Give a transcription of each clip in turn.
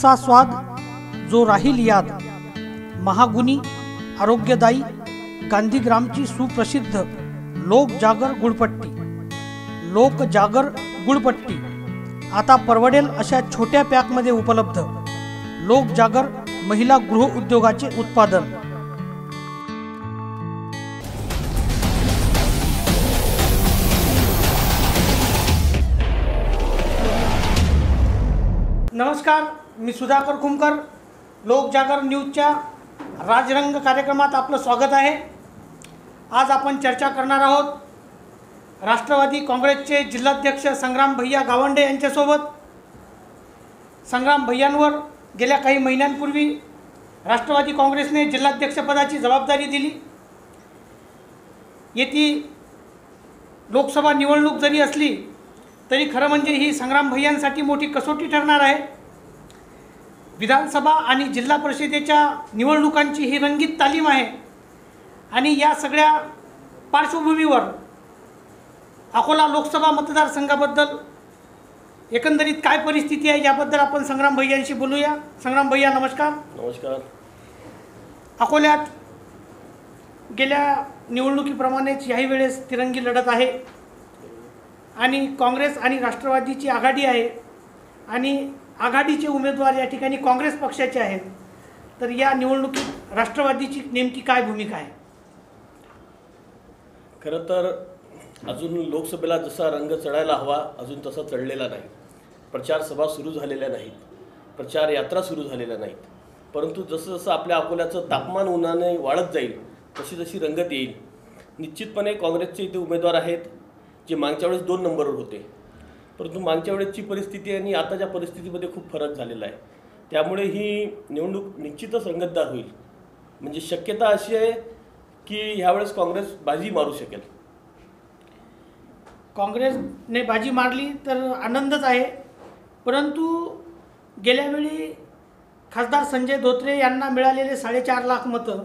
असा स्वाद जो राहील याद महागुणी आरोग्यदायी गांधीग्रामची सुप्रसिद्ध लोकजागर गुळपट्टी. लोकजागर गुळपट्टी. आता परवडेल अशा छोट्या पॅकमध्ये उपलब्ध. लोकजागर महिला गृह उद्योगाचे उत्पादन. नमस्कार. मी सुधाकर कुमकर लोकजागर न्यूजच्या राजरंग कार्यक्रमात आपलं स्वागत आहे. आज आपण चर्चा करणार आहोत राष्ट्रवादी काँग्रेसचे जिल्हाध्यक्ष संग्राम भैया गावंडे यांच्यासोबत. संग्राम भैयांवर गेल्या काही महिन्यांपूर्वी राष्ट्रवादी काँग्रेसने जिल्हाध्यक्षपदाची जबाबदारी दिली. येती लोकसभा निवडणूक जरी असली तरी खरं म्हणजे ही संग्राम भैयांसाठी मोठी कसोटी ठरणार आहे. विधानसभा आणि जिल्हा परिषदेच्या निवडणुकांची ही रंगीत तालीम आहे. आणि या सगळ्या पार्श्वभूमीवर अकोला लोकसभा मतदारसंघाबद्दल एकंदरीत काय परिस्थिती आहे याबद्दल आपण संग्राम भैयांशी बोलूया. संग्राम भैया नमस्कार. नमस्कार. अकोल्यात गेल्या निवडणुकीप्रमाणेच याही वेळेस तिरंगी लढत आहे. आणि काँग्रेस आणि राष्ट्रवादीची आघाडी आहे. आणि आघाडीचे उमेदवार या ठिकाणी काँग्रेस पक्षाचे आहेत. तर या निवडणुकीत राष्ट्रवादीची नेमकी काय भूमिका आहे? खरं तर अजून लोकसभेला जसा रंग चढायला हवा अजून तसा चढलेला नाही. प्रचार सभा सुरू झालेल्या नाहीत. प्रचार यात्रा सुरू झालेल्या नाहीत. परंतु जसं जसं आपल्या अकोल्याचं तापमान उन्हाने वाढत जाईल तशी जशी रंगत येईल. निश्चितपणे काँग्रेसचे इथे उमेदवार आहेत जे मागच्या वेळेस दोन नंबरवर होते. परंतु मागच्या वेळेसची परिस्थिती आणि आताच्या परिस्थितीमध्ये खूप फरक झालेला आहे. त्यामुळे ही निवडणूक निश्चितच रंगतदार होईल. म्हणजे शक्यता अशी आहे की ह्यावेळेस काँग्रेस बाजी मारू शकेल. काँग्रेसने बाजी मारली तर आनंदच आहे. परंतु गेल्यावेळी खासदार संजय धोत्रे यांना मिळालेले साडेचार लाख मतं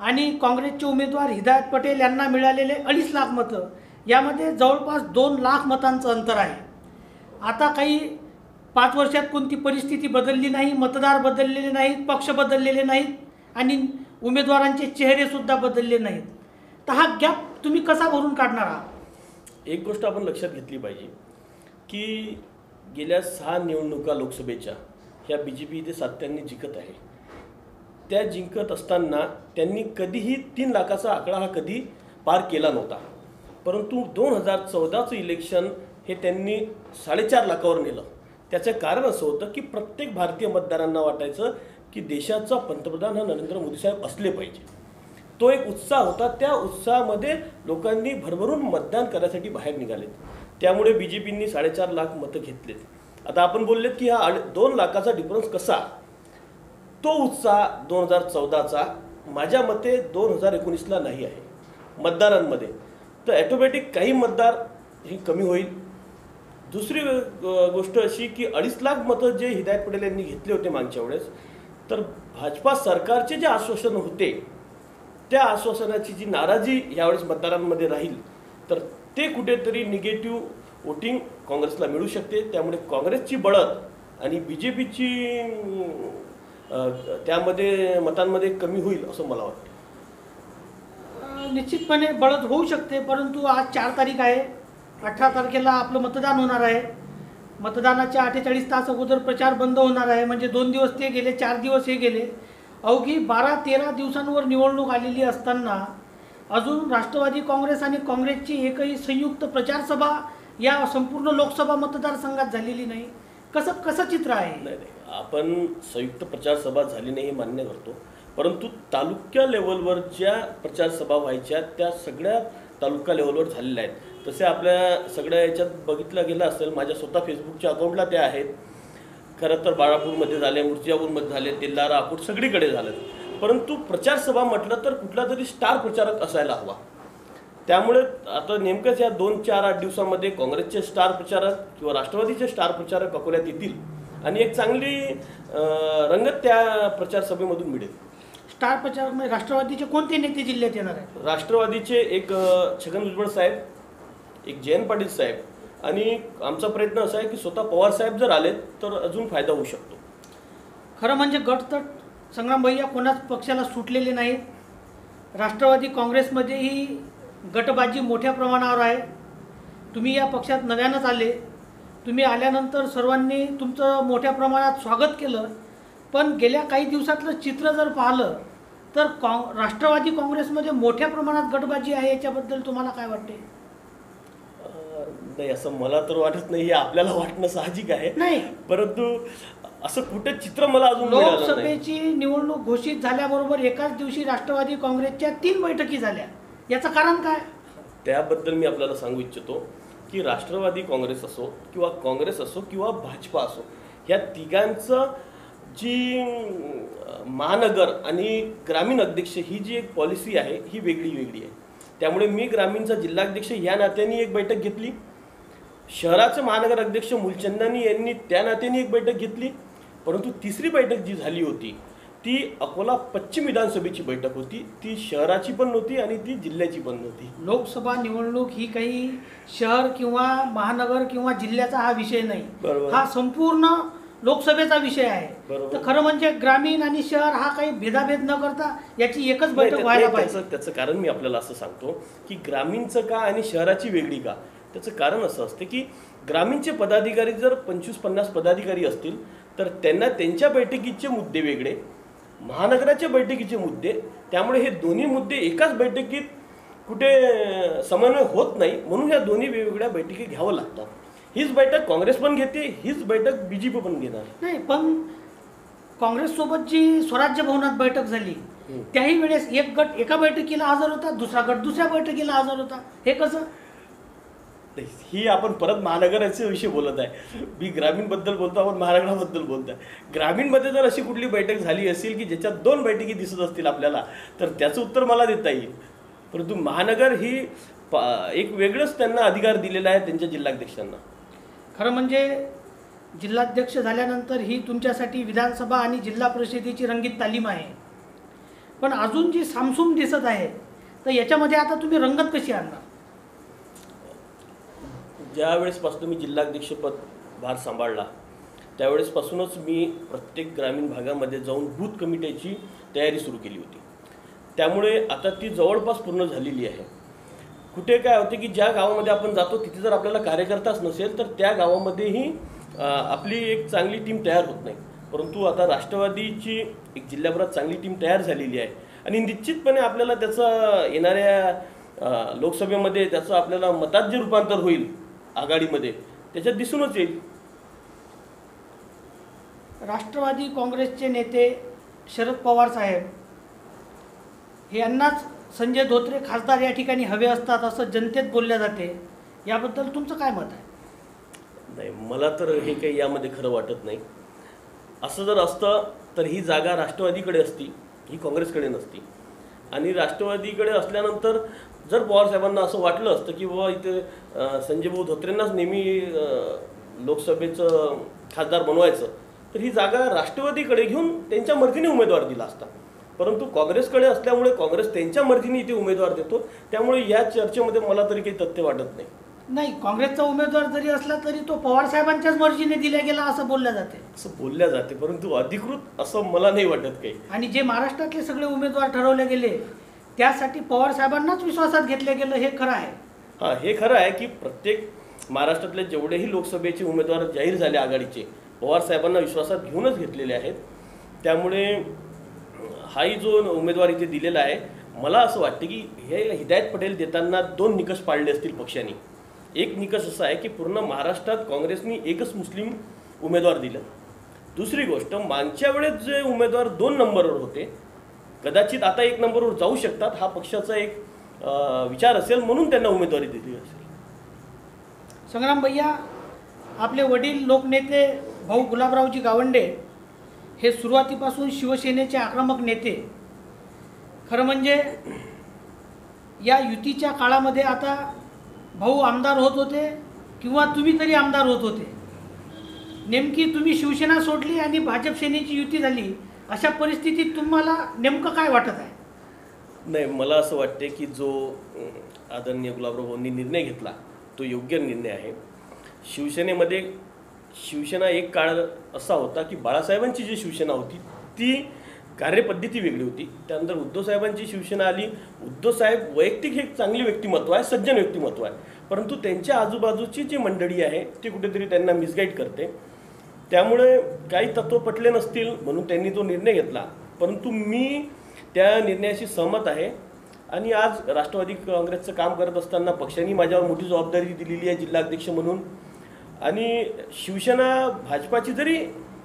आणि काँग्रेसचे उमेदवार हिदायत पटेल यांना मिळालेले अडीच लाख मतं यामध्ये जवळपास दोन लाख मतांचं अंतर आहे. आता काही पाच वर्षात कोणती परिस्थिती बदलली नाही मतदार बदललेले नाहीत पक्ष बदललेले नाहीत आणि उमेदवारांचे चेहरेसुद्धा बदलले नाहीत. तर हा गॅप तुम्ही कसा भरून काढणार आहात? एक गोष्ट आपण लक्षात घेतली पाहिजे की गेल्या सहा निवडणुका लोकसभेच्या ह्या बी जे पी इथे सातत्याने जिंकत आहे. त्या जिंकत असताना त्यांनी कधीही तीन लाखाचा आकडा हा कधी पार केला नव्हता. परंतु दोन हजार चौदाचं इलेक्शन हे त्यांनी साडेचार लाखावर नेलं. त्याचं कारण असं होतं की प्रत्येक भारतीय मतदारांना वाटायचं की देशाचा पंतप्रधान हा नरेंद्र मोदी साहेब असले पाहिजे. तो एक उत्साह होता. त्या उत्साहामध्ये लोकांनी भरभरून मतदान करण्यासाठी बाहेर निघालेत. त्यामुळे बी जे पींनी साडेचार लाख मतं घेतलेत. आता आपण बोललेत की हा दोन लाखाचा डिफरन्स कसा? तो उत्साह दोन हजार चौदाचा माझ्या मते दोन हजार एकोणीसला नाही आहे. मतदारांमध्ये. तर ॲटोमॅटिक काही मतदार हे कमी होईल. दुसरी गोष्ट अशी की अडीच लाख मतं जे हिदायत पटेल यांनी घेतले होते मागच्या वेळेस तर भाजपा सरकारचे जे आश्वासन होते त्या आश्वासनाची जी नाराजी यावेळेस मतदारांमध्ये राहील तर ते कुठेतरी निगेटिव्ह वोटिंग काँग्रेसला मिळू शकते. त्यामुळे काँग्रेसची बळत आणि बी जे पीची त्यामध्ये मतांमध्ये कमी होईल असं मला वाटतं. निश्चितपणे बळत होऊ शकते परंतु आज चार तारीख आहे. अठरा तारखेला आपलं मतदान होणार आहे. मतदानाच्या अठ्ठेचाळीस तास अगोदर प्रचार बंद होणार आहे. म्हणजे दोन दिवस ते गेले चार दिवस हे गेले. अवघी बारा तेरा दिवसांवर निवडणूक आलेली असताना अजून राष्ट्रवादी काँग्रेस आणि काँग्रेसची एकही संयुक्त प्रचारसभा या संपूर्ण लोकसभा मतदारसंघात झालेली नाही. कसं कसं चित्र आहे? नाही नाही. आपण संयुक्त प्रचारसभा झाली नाही हे मान्य करतो. परंतु तालुक्या लेवलवर ज्या प्रचारसभा व्हायच्या त्या सगळ्या तालुका लेवलवर झालेल्या आहेत. तसे आपल्या सगळ्या याच्यात बघितलं गेलं असेल माझ्या स्वतः फेसबुकच्या अकाउंटला त्या आहेत. खरं तर बाळापूरमध्ये झाले मूर्तिजापूरमध्ये झाले तेल्लारा अकोट सगळीकडे झालं परंतु प्रचार सभा म्हटलं तर कुठला तरी स्टार प्रचारक असायला हवा. त्यामुळे आता नेमकंच या दोन चार आठ दिवसामध्ये काँग्रेसचे स्टार प्रचारक किंवा राष्ट्रवादीचे स्टार प्रचारक अकोल्यात येतील आणि एक चांगली रंगत त्या प्रचार सभेमधून मिळेल. स्टार प्रचारक म्हणजे राष्ट्रवादीचे कोणते नेते जिल्ह्यात येणार आहेत? राष्ट्रवादीचे एक छगन भुजबळ साहेब एक जयंत पाटील साहेब. आणि आमचा प्रयत्न असा आहे की स्वतः पवार साहेब जर आले तर अजून फायदा होऊ शकतो. खरं म्हणजे गटतट संग्राम भैया कोणाच पक्षाला सुटलेले नाहीत. राष्ट्रवादी काँग्रेसमध्येही गटबाजी मोठ्या प्रमाणावर आहे. तुम्ही या पक्षात नव्यानंच आले. तुम्ही आल्यानंतर सर्वांनी तुमचं मोठ्या प्रमाणात स्वागत केलं. पण गेल्या काही दिवसातलं चित्र जर पाहिलं तर काँ राष्ट्रवादी काँग्रेसमध्ये मोठ्या प्रमाणात गटबाजी आहे याच्याबद्दल तुम्हाला काय वाटते? नाही असं मला तर वाटत नाही हे आपल्याला वाटणं साहजिक आहे. नाही. परंतु असं कुठे चित्र मला अजून लोकसभेची निवडणूक घोषित झाल्याबरोबर एकाच दिवशी राष्ट्रवादी काँग्रेसच्या तीन बैठकी झाल्या. याचं कारण काय? त्याबद्दल मी आपल्याला सांगू इच्छितो की राष्ट्रवादी काँग्रेस असो किंवा काँग्रेस असो किंवा भाजपा असो ह्या तिघांचं जी महानगर आणि ग्रामीण अध्यक्ष ही जी एक पॉलिसी आहे ही वेगळी वेगळी आहे. त्यामुळे मी ग्रामीणचा जिल्हाध्यक्ष या नात्याने एक बैठक घेतली. शहराचे महानगर अध्यक्ष मुलचंदानी यांनी त्या नात्याने एक बैठक घेतली. परंतु तिसरी बैठक जी झाली होती ती अकोला पश्चिम विधानसभेची बैठक होती. ती शहराची पण नव्हती आणि ती जिल्ह्याची पण नव्हती. लोकसभा निवडणूक ही काही शहर किंवा महानगर किंवा जिल्ह्याचा हा विषय नाही. बरोबर. हा संपूर्ण लोकसभेचा विषय आहे. बरोबर. तर खरं म्हणजे ग्रामीण आणि शहर हा काही भेदाभेद न करता याची एकच बैठक व्हायला पाहिजे. त्याचं कारण मी आपल्याला असं सांगतो की ग्रामीणचं का आणि शहराची वेगळी का? त्याचं कारण असं असतं की ग्रामीणचे पदाधिकारी जर पंचवीस पन्नास पदाधिकारी असतील तर त्यांना त्यांच्या बैठकीचे मुद्दे वेगळे महानगराच्या बैठकीचे मुद्दे त्यामुळे हे दोन्ही मुद्दे एकाच बैठकीत कुठे समन्वय होत नाही म्हणून ह्या दोन्ही वेगवेगळ्या बैठकी घ्यावं लागतात. हीच बैठक काँग्रेस पण घेते हीच बैठक बीजेपी पण घेणार. नाही पण काँग्रेससोबत जी स्वराज्य भवनात बैठक झाली. त्याही वेळेस एक गट एका बैठकीला हजर होता दुसरा गट दुसऱ्या बैठकीला हजर होता. हे कसं? ही आपण परत महानगराचे विषयी बोलत आहे. मी ग्रामीणबद्दल बोलतो आपण महानगराबद्दल आहे ग्रामीणमध्ये जर अशी कुठली बैठक झाली असेल की ज्याच्यात दोन बैठकी दिसत असतील आपल्याला तर त्याचं उत्तर मला देता येईल. परंतु महानगर ही एक वेगळंच त्यांना अधिकार दिलेला आहे त्यांच्या जिल्हाध्यक्षांना. खरं म्हणजे जिल्हाध्यक्ष झाल्यानंतर ही तुमच्यासाठी विधानसभा आणि जिल्हा परिषदेची रंगीत तालीम आहे. पण अजून जी सामसूम दिसत आहे तर याच्यामध्ये आता तुम्ही रंगत कशी आणणार? ज्यावेळेसपासून मी जिल्हाध्यक्षपद भार सांभाळला त्यावेळेसपासूनच मी प्रत्येक ग्रामीण भागामध्ये जाऊन बूथ कमिटीची तयारी सुरू केली होती. त्यामुळे आता ती जवळपास पूर्ण झालेली आहे. कुठे काय होते की ज्या गावामध्ये आपण जातो तिथे जर आपल्याला कार्यकर्ताच नसेल तर त्या गावामध्येही आपली एक चांगली टीम तयार होत नाही. परंतु आता राष्ट्रवादीची एक जिल्ह्याभरात चांगली टीम तयार झालेली आहे. आणि निश्चितपणे आपल्याला त्याचं येणाऱ्या लोकसभेमध्ये त्याचं आपल्याला मतात जे रूपांतर होईल. आघाडीमध्ये. त्याच्यात दिसूनच येईल. राष्ट्रवादी काँग्रेसचे नेते शरद पवार साहेब हे यांनाच संजय धोत्रे खासदार या ठिकाणी हवे असतात असं जनतेत बोलल्या जाते. याबद्दल तुमचं काय मत आहे? नाही मला तर हे काही यामध्ये खरं वाटत नाही. असं जर असतं तर ही जागा राष्ट्रवादीकडे असती ही काँग्रेसकडे नसती. आणि राष्ट्रवादीकडे असल्यानंतर जर पवारसाहेबांना असं वाटलं असतं की बाबा इथे संजय भाऊ धोत्रेंनाच नेहमी लोकसभेचं खासदार बनवायचं तर ही जागा राष्ट्रवादीकडे घेऊन त्यांच्या मर्जीने उमेदवार दिला असता. परंतु काँग्रेसकडे असल्यामुळे काँग्रेस त्यांच्या मर्जीने इथे उमेदवार देतो त्यामुळे या चर्चेमध्ये मला तरी काही तथ्य वाटत नाही. नाही काँग्रेसचा उमेदवार जरी असला तरी तो पवार साहेबांच्याच मर्जीने दिला गेला असं बोललं जाते. असं बोलल्या जाते परंतु अधिकृत असं मला नाही वाटत काही. आणि जे महाराष्ट्रातले सगळे उमेदवार ठरवले गेले त्यासाठी पवार साहेबांनाच विश्वासात घेतलं गेलं हे खरं आहे. हां हे खरं आहे की प्रत्येक महाराष्ट्रातले जेवढेही लोकसभेचे उमेदवार जाहीर झाले आघाडीचे पवार साहेबांना विश्वासात घेऊनच घेतलेले आहेत. त्यामुळे हाही जो उमेदवार इथे दिलेला आहे मला असं वाटतं की हे हिदायत पटेल देताना दोन निकष पाळले असतील पक्षांनी. एक निकष असा आहे की पूर्ण महाराष्ट्रात काँग्रेसनी एकच मुस्लिम उमेदवार दिलं. दुसरी गोष्ट मागच्या वेळेस जे उमेदवार दोन नंबरवर होते कदाचित आता एक नंबरवर जाऊ शकतात हा पक्षाचा एक विचार असेल म्हणून त्यांना उमेदवारी दिली असेल. संग्राम भैया आपले वडील लोकनेते भाऊ गुलाबरावजी गावंडे हे सुरुवातीपासून शिवसेनेचे आक्रमक नेते. खरं म्हणजे या युतीच्या काळामध्ये आता भाऊ आमदार होत होते किंवा तुम्ही तरी आमदार होत होते. नेमकी तुम्ही शिवसेना सोडली आणि भाजप सेनेची युती झाली. अशा परिस्थितीत तुम्हाला नेमकं काय वाटत आहे? नाही मला असं वाटते की जो आदरणीय गुलाबराव भाऊंनी निर्णय घेतला तो योग्य निर्णय आहे. शिवसेनेमध्ये शिवसेना एक काळ असा होता की बाळासाहेबांची जी शिवसेना होती ती कार्यपद्धती वेगळी होती. त्यानंतर उद्धवसाहेबांची शिवसेना आली. उद्धवसाहेब वैयक्तिक हे एक चांगली व्यक्तिमत्व आहे सज्जन व्यक्तिमत्व आहे. परंतु त्यांच्या आजूबाजूची जी मंडळी आहे ती कुठेतरी त्यांना मिसगाईड करते. त्यामुळे काही तत्व पटले नसतील म्हणून त्यांनी तो निर्णय घेतला. परंतु मी त्या निर्णयाशी सहमत आहे आणि आज राष्ट्रवादी काँग्रेसचं काम करत असताना पक्षांनी माझ्यावर मोठी जबाबदारी दिलेली आहे जिल्हाध्यक्ष म्हणून. आणि शिवसेना भाजपाची जरी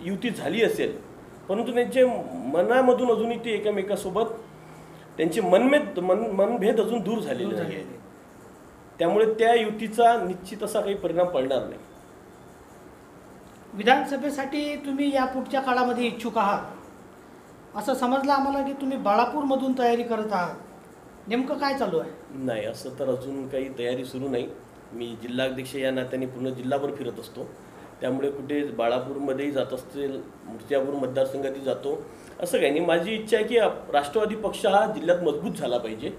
युती झाली असेल परंतु त्यांचे मनामधून अजूनही ते एकमेकासोबत त्यांचे मनमेद मन मनभेद अजून दूर झालेले नाही त्यामुळे त्या युतीचा निश्चित असा काही परिणाम पडणार नाही. विधानसभेसाठी तुम्ही या पुढच्या काळामध्ये इच्छुक आहात. असं समजलं आम्हाला की तुम्ही बाळापूरमधून तयारी करत आहात. नेमकं काय चालू आहे? नाही असं तर अजून काही तयारी सुरू नाही. मी जिल्हाध्यक्ष या नात्याने पूर्ण जिल्हाभर फिरत असतो. त्यामुळे कुठे बाळापूरमध्येही जात असतील मूर्तिजापूर मतदारसंघातही जातो. असं काही नाही. माझी इच्छा आहे की राष्ट्रवादी पक्ष हा जिल्ह्यात मजबूत झाला पाहिजे.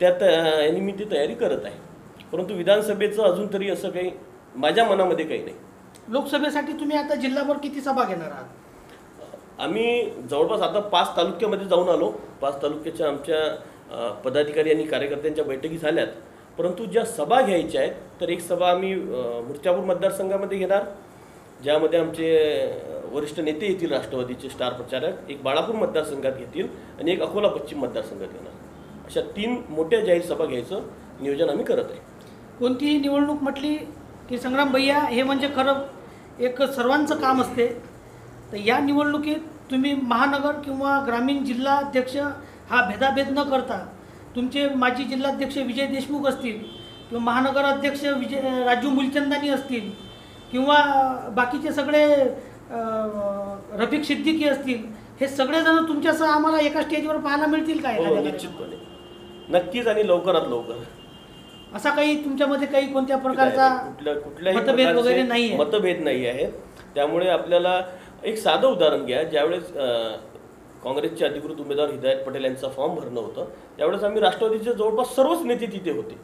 त्यात यांनी मी ती तयारी करत आहे. परंतु विधानसभेचं अजून तरी असं काही माझ्या मनामध्ये काही नाही. लोकसभेसाठी तुम्ही आता जिल्हाभर किती सभा घेणार आहात? आम्ही जवळपास आता पाच तालुक्यामध्ये जाऊन आलो. पाच तालुक्याच्या आमच्या अ, पदाधिकारी आणि कार्यकर्त्यांच्या बैठकी झाल्यात. परंतु ज्या सभा घ्यायच्या आहेत तर एक सभा आम्ही अ, मूर्त्यापूर मतदारसंघामध्ये घेणार. ज्यामध्ये आमचे अ, वरिष्ठ नेते येतील राष्ट्रवादीचे स्टार प्रचारक एक बाळापूर मतदारसंघात घेतील आणि एक अकोला पश्चिम मतदारसंघात घेणार. अशा तीन मोठ्या जाहीर सभा घ्यायचं नियोजन आम्ही करत आहे. कोणतीही निवडणूक म्हटली की संग्राम भैया हे म्हणजे खरं एक सर्वांचं काम असते. तर या निवडणुकीत तुम्ही महानगर किंवा ग्रामीण जिल्हाध्यक्ष हा भेदाभेद न करता तुमचे माजी जिल्हाध्यक्ष विजय देशमुख असतील किंवा महानगर अध्यक्ष विजय राजू मुलचंदानी असतील किंवा बाकीचे सगळे रफिक सिद्दीकी असतील हे सगळेजण तुमच्यासह आम्हाला एका स्टेजवर पाहायला मिळतील काय हो निश्चितपणे. नक्कीच आणि लवकरात लवकर. असा काही तुमच्यामध्ये काही कोणत्या प्रकारचा कुठल्या कुठल्याही मतभेद प्रकारचे वगैरे नाहीये. मतभेद नाही आहेत त्यामुळे आपल्याला एक साधं उदाहरण घ्या. ज्यावेळेस अं, काँग्रेसचे अधिकृत उमेदवार हिदायत पटेल यांचा फॉर्म भरणं होतं त्यावेळेस आम्ही राष्ट्रवादीचे जवळपास सर्वच नेते तिथे होते.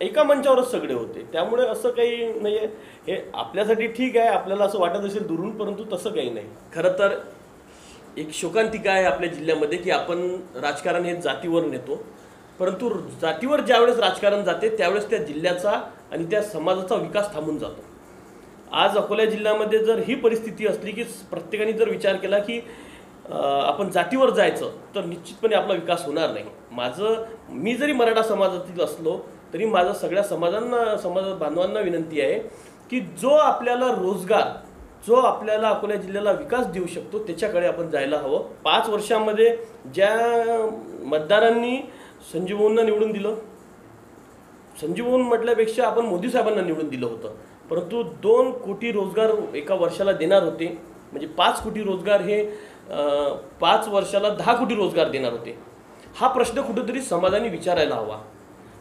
एका मंचावरच सगळे होते. त्यामुळे असं काही नाही आहे हे आपल्यासाठी ठीक आहे. आपल्याला असं वाटत असेल दुरून परंतु तसं काही नाही. खरं तर एक शोकांतिका आहे आपल्या जिल्ह्यामध्ये की आपण राजकारण हे जातीवर नेतो. परंतु जातीवर ज्यावेळेस राजकारण जाते त्यावेळेस त्या जिल्ह्याचा आणि त्या समाजाचा विकास थांबून जातो. आज अकोला जिल्ह्यामध्ये जर ही परिस्थिती असली की प्रत्येकाने जर विचार केला की आपण जातीवर जायचं तर निश्चितपणे आपला विकास होणार नाही. माझं मी जरी मराठा समाजातील असलो तरी माझं सगळ्या समाजांना समाज बांधवांना विनंती आहे की जो आपल्याला रोजगार जो आपल्याला अकोला जिल्ह्याला विकास देऊ शकतो त्याच्याकडे आपण जायला हवं. पाच वर्षामध्ये ज्या मतदारांनी संजीवनना निवडून दिलं. संजीवन म्हटल्यापेक्षा आपण मोदी साहेबांना निवडून दिलं होतं. परंतु दोन कोटी रोजगार एका वर्षाला देणार होते. म्हणजे पाच कोटी रोजगार हे पाच वर्षाला दहा कोटी रोजगार देणार होते. हा प्रश्न कुठेतरी समाजाने विचारायला हवा.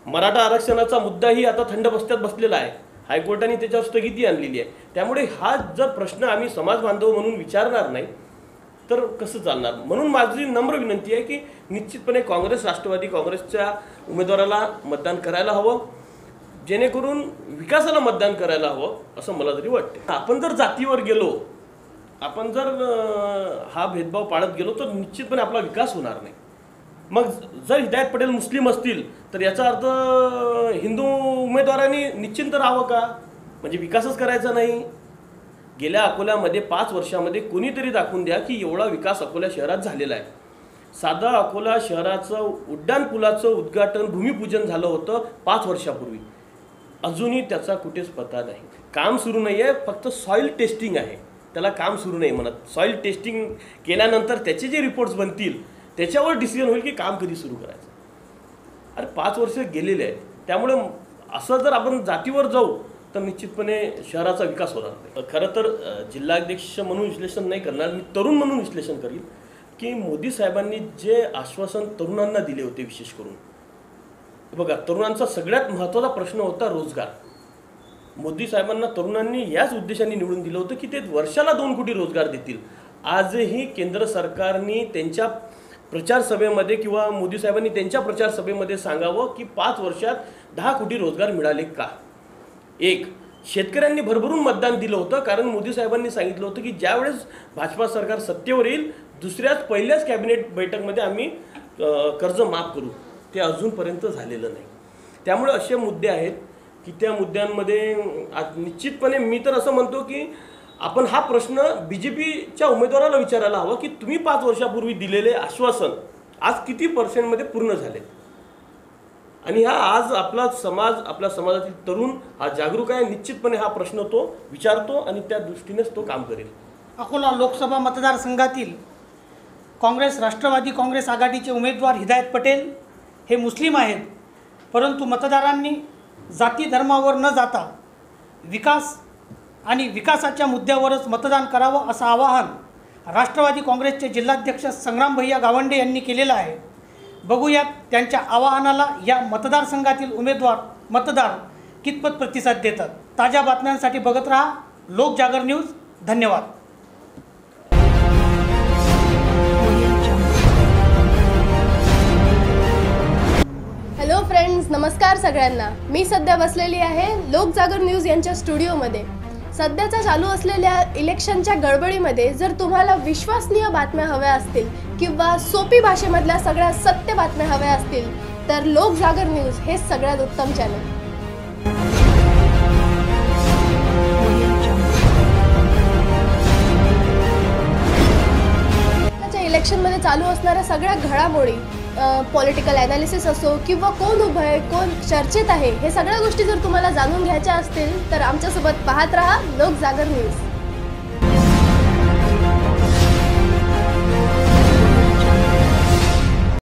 मराठा आरक्षणाचा मुद्दाही आता थंड बस्त्यात बसलेला आहे. हायकोर्टाने त्याच्यावर स्थगिती आणलेली आहे. त्यामुळे हा जर प्रश्न आम्ही समाज बांधव म्हणून विचारणार नाही तर कसं चालणार? म्हणून माझी नम्र विनंती आहे की निश्चितपणे काँग्रेस राष्ट्रवादी काँग्रेसच्या उमेदवाराला मतदान करायला हवं जेणेकरून विकासाला मतदान करायला हवं असं मला तरी वाटते आपण जर जातीवर गेलो आपण जर हा भेदभाव पाळत गेलो तर निश्चितपणे आपला विकास होणार नाही. मग जर हिदायत पटेल मुस्लिम असतील तर याचा अर्थ हिंदू उमेदवारांनी निश्चिंत राहावं का? म्हणजे विकासच करायचा नाही. गेल्या अकोल्यामध्ये पाच वर्षामध्ये कोणीतरी दाखवून द्या की एवढा विकास अकोला शहरात झालेला आहे. साधा अकोला शहराचं उड्डाण पुलाचं उद्घाटन भूमिपूजन झालं होतं पाच वर्षापूर्वी. अजूनही त्याचा कुठेच पत्ता नाही. काम सुरू नाही आहे फक्त सॉईल टेस्टिंग आहे. त्याला काम सुरू नाही म्हणत. सॉईल टेस्टिंग केल्यानंतर त्याचे जे रिपोर्ट्स बनतील त्याच्यावर डिसिजन होईल की काम कधी सुरू करायचं. अरे पाच वर्ष गेलेले आहेत. त्यामुळे असं जर आपण जातीवर जाऊ तर निश्चितपणे शहराचा विकास होणार नाही. खरं तर जिल्हाध्यक्ष म्हणून विश्लेषण नाही करणार मी तरुण म्हणून विश्लेषण करीन की मोदी साहेबांनी जे आश्वासन तरुणांना दिले होते विशेष करून बघा तरुणांचा सगळ्यात महत्त्वाचा प्रश्न होता रोजगार. मोदी साहेबांना तरुणांनी याच उद्देशाने निवडून दिलं होतं की ते वर्षाला दोन कोटी रोजगार देतील. आजही केंद्र सरकारने त्यांच्या प्रचार सभेमध्ये किंवा मोदी साहेबांनी त्यांच्या प्रचार सभेमध्ये सांगावं की पाच वर्षात दहा कोटी रोजगार मिळाले का? एक शेतकऱ्यांनी भरभरून मतदान दिलं होतं कारण मोदी साहेबांनी सांगितलं होतं की ज्यावेळेस भाजपा सरकार सत्तेवर येईल दुसऱ्याच पहिल्याच कॅबिनेट बैठकमध्ये आम्ही कर्ज माफ करू. ते अजूनपर्यंत झालेलं नाही. त्यामुळे असे मुद्दे आहेत की त्या मुद्द्यांमध्ये आज निश्चितपणे मी तर असं म्हणतो की आपण हा प्रश्न बी जे पीच्या उमेदवाराला विचारायला हवा की तुम्ही पाच वर्षापूर्वी दिलेले आश्वासन आज किती पर्सेंटमध्ये पूर्ण झाले आणि हा आज आपला समाज आपल्या समाजातील तरुण हा जागरूक आहे. निश्चितपणे हा प्रश्न तो विचारतो आणि त्या दृष्टीनेच तो काम करेल. अकोला लोकसभा मतदारसंघातील काँग्रेस राष्ट्रवादी काँग्रेस आघाडीचे उमेदवार हिदायत पटेल हे मुस्लिम आहेत. परंतु मतदारांनी जाती धर्मावर न जाता विकास आणि विकासाच्या मुद्द्यावरच मतदान करावं असं आवाहन राष्ट्रवादी काँग्रेसचे जिल्हाध्यक्ष संग्राम भैया गावंडे यांनी केलेलं आहे. बघूयात त्यांच्या आवाहनाला या मतदारसंघातील उमेदवार मतदार कितपत प्रतिसाद देतात. ताज्या बातम्यांसाठी बघत राहा लोकजागर न्यूज. धन्यवाद. हॅलो फ्रेंड्स नमस्कार सगळ्यांना. मी सध्या बसलेली आहे लोकजागर न्यूज यांच्या स्टुडिओमध्ये. सध्याच्या चालू असलेल्या इलेक्शनच्या गडबडीमध्ये जर तुम्हाला विश्वसनीय बातम्या हव्या असतील किंवा सोपी भाषेमधल्या सगळ्या सत्य बातम्या हव्या असतील तर लोकजागर न्यूज हे सगळ्यात उत्तम चॅनल इलेक्शनमध्ये चालू असणाऱ्या सगळ्या घडामोडी पॉलिटिकल ॲनालिसिस असो किंवा कोण उभं आहे कोण चर्चेत आहे हे सगळ्या गोष्टी जर तुम्हाला जाणून घ्यायच्या असतील तर आमच्यासोबत पाहत राहा लोकजागर न्यूज.